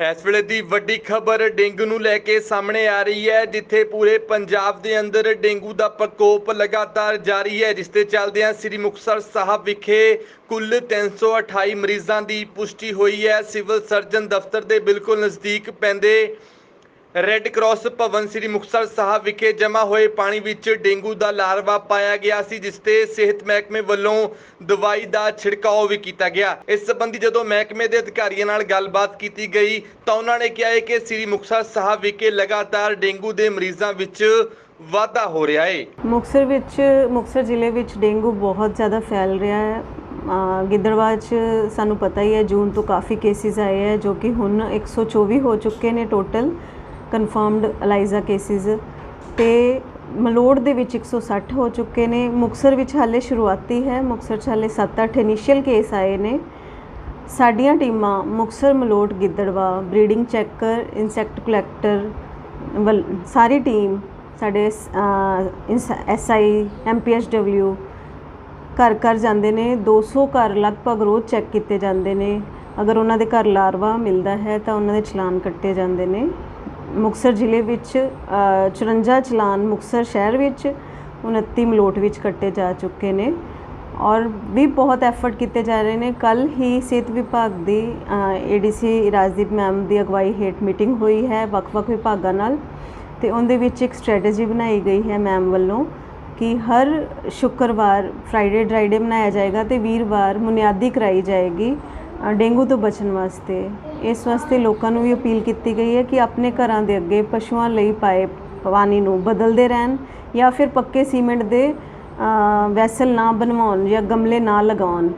ਇਸ ਵੇਲੇ ਦੀ ਵੱਡੀ ਖਬਰ ਡੇਂਗੂ ਨੂੰ ਲੈ ਕੇ ਸਾਹਮਣੇ ਆ ਰਹੀ ਹੈ, ਜਿੱਥੇ ਪੂਰੇ ਪੰਜਾਬ ਦੇ ਅੰਦਰ ਡੇਂਗੂ ਦਾ ਪ੍ਰਕੋਪ ਲਗਾਤਾਰ ਜਾਰੀ ਹੈ, ਜਿਸ ਤੇ ਚੱਲਦਿਆਂ ਸ੍ਰੀ ਮੁਕਤਸਰ ਸਾਹਿਬ ਵਿਖੇ ਕੁੱਲ 328 ਮਰੀਜ਼ਾਂ ਦੀ ਪੁਸ਼ਟੀ ਹੋਈ ਹੈ। ਸਿਵਲ ਸਰਜਨ ਦਫ਼ਤਰ ਦੇ ਬਿਲਕੁਲ ਨਜ਼ਦੀਕ ਪੈਂਦੇ ਰੈੱਡ ਕਰਾਸ ਭਵਨ ਸ੍ਰੀ ਮੁਕਤਸਰ ਸਾਹਿਬ ਵਿਖੇ ਜਮ੍ਹਾਂ ਹੋਏ ਪਾਣੀ ਵਿੱਚ ਡੇਂਗੂ ਦਾ ਲਾਰਵਾ ਪਾਇਆ ਗਿਆ ਸੀ ਜਿਸ ਤੇ ਸਿਹਤ ਮਹਿਕਮੇ ਵੱਲੋਂ ਦਵਾਈ ਦਾ ਛਿੜਕਾਅ ਵੀ ਕੀਤਾ ਗਿਆ। ਇਸ ਸੰਬੰਧੀ ਜਦੋਂ ਮਹਿਕਮੇ ਦੇ ਅਧਿਕਾਰੀਆਂ ਨਾਲ ਗੱਲਬਾਤ ਕੀਤੀ ਗਈ ਤਾਂ ਉਹਨਾਂ ਨੇ ਕਿਹਾ ਹੈ ਕਿ ਸ੍ਰੀ ਮੁਕਤਸਰ ਸਾਹਿਬ ਵਿਖੇ ਲਗਾਤਾਰ ਡੇਂਗੂ ਦੇ ਮਰੀਜ਼ਾਂ ਵਿੱਚ ਵਾਧਾ ਹੋ ਰਿਹਾ ਹੈ। ਮੁਕਤਸਰ ਵਿੱਚ ਮੁਕਤਸਰ ਜ਼ਿਲ੍ਹੇ ਵਿੱਚ ਡੇਂਗੂ ਬਹੁਤ ਜ਼ਿਆਦਾ ਫੈਲ ਰਿਹਾ ਹੈ। ਅ, 'ਚ ਸਾਨੂੰ ਪਤਾ ਹੀ ਹੈ ਜੂਨ ਤੋਂ ਕਾਫੀ ਕੇਸਿਸ ਆਏ ਹੈ ਜੋ ਕਿ ਹੁਣ 124 ਹੋ ਚੁੱਕੇ ਨੇ ਟੋਟਲ ਕਨਫਰਮਡ ਅਲਾਈਜ਼ਾ ਕੇਸਿਸ ਤੇ ਮਲੋੜ ਦੇ ਵਿੱਚ 160 ਹੋ ਚੁੱਕੇ ਨੇ। ਮੁਕਤਸਰ ਵਿੱਚ ਹਾਲੇ ਸ਼ੁਰੂਆਤੀ ਹੈ। ਮੁਕਤਸਰ 'ਚ ਹਾਲੇ 7-8 ਇਨੀਸ਼ੀਅਲ ਕੇਸ ਆਏ ਨੇ। ਸਾਡੀਆਂ ਟੀਮਾਂ Muktsar Malout Gidderbaha breeding checker insect collector ਵੱਲ ਸਾਰੀ ਟੀਮ ਸਾਡੇ ਐਸਆਈ ਐਮਪੀਐਸਡਬਲਿਊ ਘਰ ਘਰ ਜਾਂਦੇ ਨੇ। 200 ਘਰ ਲਗਭਗ ਰੋਜ਼ ਚੈੱਕ ਕੀਤੇ ਜਾਂਦੇ ਨੇ। ਅਗਰ ਉਹਨਾਂ ਦੇ ਘਰ ਲਾਰਵਾ ਮਿਲਦਾ ਹੈ ਤਾਂ ਉਹਨਾਂ ਦੇ ਚਲਾਨ ਕੱਟੇ ਜਾਂਦੇ ਨੇ। ਮੁਕਤਸਰ ਜ਼ਿਲ੍ਹੇ ਵਿੱਚ ਅ, 54 ਚਲਾਨ ਮੁਕਤਸਰ ਸ਼ਹਿਰ ਵਿੱਚ 29 ਮਲੋਟ ਵਿੱਚ ਕੱਟੇ ਜਾ ਚੁੱਕੇ ਨੇ ਔਰ ਵੀ ਬਹੁਤ ਐਫਰਟ ਕੀਤੇ ਜਾ ਰਹੇ ਨੇ। ਕੱਲ ਹੀ ਸਿਹਤ ਵਿਭਾਗ ਦੀ ਏਡੀਸੀ ਰਾਜਦੀਪ ਮੈਮ ਦੀ ਅਗਵਾਈ ਹੇਠ ਮੀਟਿੰਗ ਹੋਈ ਹੈ ਵੱਖ-ਵੱਖ ਵਿਭਾਗਾਂ ਨਾਲ ਤੇ ਉਹਦੇ ਵਿੱਚ ਇੱਕ ਸਟ੍ਰੈਟਜੀ ਬਣਾਈ ਗਈ ਹੈ ਮੈਮ ਵੱਲੋਂ ਕਿ ਹਰ ਸ਼ੁੱਕਰਵਾਰ ਫਰਾਈਡੇ ਡਰਾਈਡੇ ਮਨਾਇਆ ਜਾਏਗਾ ਤੇ ਵੀਰਵਾਰ ਮੁਨਿਆਦੀ ਕਰਾਈ ਜਾਏਗੀ। ਡੇਂਗੂ ਤੋਂ ਬਚਣ ਵਾਸਤੇ, ਇਸ ਵਾਸਤੇ ਲੋਕਾਂ ਨੂੰ ਵੀ ਅਪੀਲ ਕੀਤੀ ਗਈ ਹੈ ਕਿ ਆਪਣੇ ਘਰਾਂ ਦੇ ਅੱਗੇ ਪਸ਼ੂਆਂ ਲਈ ਪਾਏ ਪਾਣੀ ਨੂੰ ਬਦਲਦੇ ਰਹਿਣ ਜਾਂ ਫਿਰ ਪੱਕੇ ਸੀਮੈਂਟ ਦੇ ਵੈਸਲ ਨਾ ਬਣਵਾਉਣ ਜਾਂ ਗਮਲੇ ਨਾ ਲਗਾਉਣ।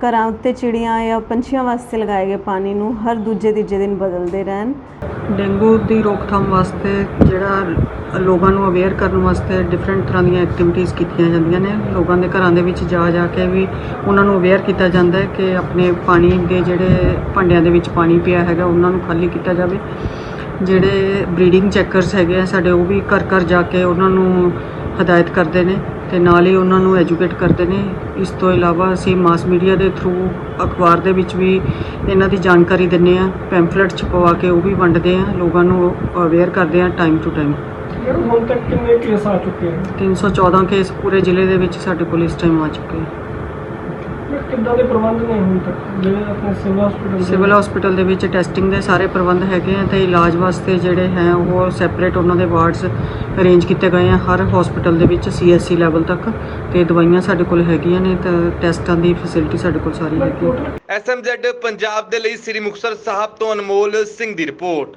ਘਰਾਂ ਉੱਤੇ ਚਿੜੀਆਂ ਜਾਂ ਪੰਛੀਆਂ ਵਾਸਤੇ ਲਗਾਏ ਗਏ ਪਾਣੀ ਨੂੰ ਹਰ ਦੂਜੇ ਤੀਜੇ ਦਿਨ ਬਦਲਦੇ ਰਹਿਣ। ਡੇਂਗੂ ਦੀ ਰੋਕਥਾਮ ਵਾਸਤੇ ਜਿਹੜਾ ਲੋਕਾਂ ਨੂੰ ਅਵੇਅਰ ਕਰਨ ਵਾਸਤੇ ਡਿਫਰੈਂਟ ਤਰ੍ਹਾਂ ਦੀਆਂ ਐਕਟੀਵਿਟੀਜ਼ ਕੀਤੀਆਂ ਜਾਂਦੀਆਂ ਨੇ। ਲੋਕਾਂ ਦੇ ਘਰਾਂ ਦੇ ਵਿੱਚ ਜਾ ਜਾ ਕੇ ਵੀ ਉਹਨਾਂ ਨੂੰ ਅਵੇਅਰ ਕੀਤਾ ਜਾਂਦਾ ਹੈ ਕਿ ਆਪਣੇ ਪਾਣੀ ਦੇ ਜਿਹੜੇ ਭਾਂਡਿਆਂ ਦੇ ਵਿੱਚ ਪਾਣੀ ਪਿਆ ਹੈਗਾ, ਉਹਨਾਂ ਨੂੰ ਖਾਲੀ ਕੀਤਾ ਜਾਵੇ। ਜਿਹੜੇ ਬਰੀਡਿੰਗ ਚੈੱਕਰਸ ਹੈਗੇ ਆ ਸਾਡੇ, ਉਹ ਵੀ ਘਰ ਘਰ ਜਾ ਕੇ ਉਹਨਾਂ ਨੂੰ ਹਦਾਇਤ ਕਰਦੇ ਨੇ। ਤੇ ਨਾਲ ਹੀ ਉਹਨਾਂ ਨੂੰ ਐਜੂਕੇਟ ਕਰਦੇ ਨੇ। ਇਸ ਤੋਂ ਇਲਾਵਾ ਅਸੀਂ ਮਾਸ ਮੀਡੀਆ ਦੇ ਥਰੂ ਅਖਬਾਰ ਦੇ ਵਿੱਚ ਵੀ ਇਹਨਾਂ ਦੀ ਜਾਣਕਾਰੀ ਦਿੰਨੇ ਆ ਪੈਂਫਲੇਟ ਛਪਵਾ ਕੇ ਉਹ ਵੀ ਵੰਡਦੇ ਆ ਲੋਕਾਂ ਨੂੰ ਅਵੇਅਰ ਕਰਦੇ ਆ ਟਾਈਮ ਟੂ ਟਾਈਮ ਹੁਣ ਤੱਕ ਕਿੰਨੇ ਕੇਸ ਆ ਚੁੱਕੇ ਹਨ 314 ਕੇਸ ਪੂਰੇ ਜ਼ਿਲ੍ਹੇ ਦੇ ਵਿੱਚ ਸਾਡੇ ਕੋਲ ਇਸ ਟਾਈਮ ਆ ਚੁੱਕੇ ਆ ਮੈਂ ਕਿੱਦਾਂ ਦੇ ਪ੍ਰਬੰਧ ਨੇ ਹੁਣ ਤੱਕ? ਜਿਹੜੇ ਆਪਣੇ ਸਿਵਲ ਹਸਪੀਟਲ ਸਿਵਲ ਹਸਪੀਟਲ ਦੇ ਵਿੱਚ ਟੈਸਟਿੰਗ ਦੇ ਸਾਰੇ ਪ੍ਰਬੰਧ ਹੈਗੇ ਆ ਤੇ ਇਲਾਜ ਵਾਸਤੇ ਜਿਹੜੇ ਹੈ ਉਹ ਸੈਪਰੇਟ ਉਹਨਾਂ ਦੇ ਵਾਰਡਸ ਅਰੇਂਜ ਕੀਤੇ ਗਏ ਆ ਹਰ ਹਸਪੀਟਲ ਦੇ ਵਿੱਚ ਸੀਐਸਸੀ ਲੈਵਲ ਤੱਕ ਤੇ ਦਵਾਈਆਂ ਸਾਡੇ ਕੋਲ ਹੈਗੀਆਂ ਨੇ ਤੇ ਟੈਸਟਾਂ ਦੀ ਫੈਸਿਲਿਟੀ ਸਾਡੇ ਕੋਲ ਸਾਰੀ ਹੈਗੀ ਹੈ ਐਸਐਮਜ਼ੈਡ ਪੰਜਾਬ ਦੇ ਲਈ ਸ੍ਰੀ ਮੁਕਤਸਰ ਸਾਹਿਬ ਤੋਂ ਅਨਮੋਲ ਸਿੰਘ ਦੀ report.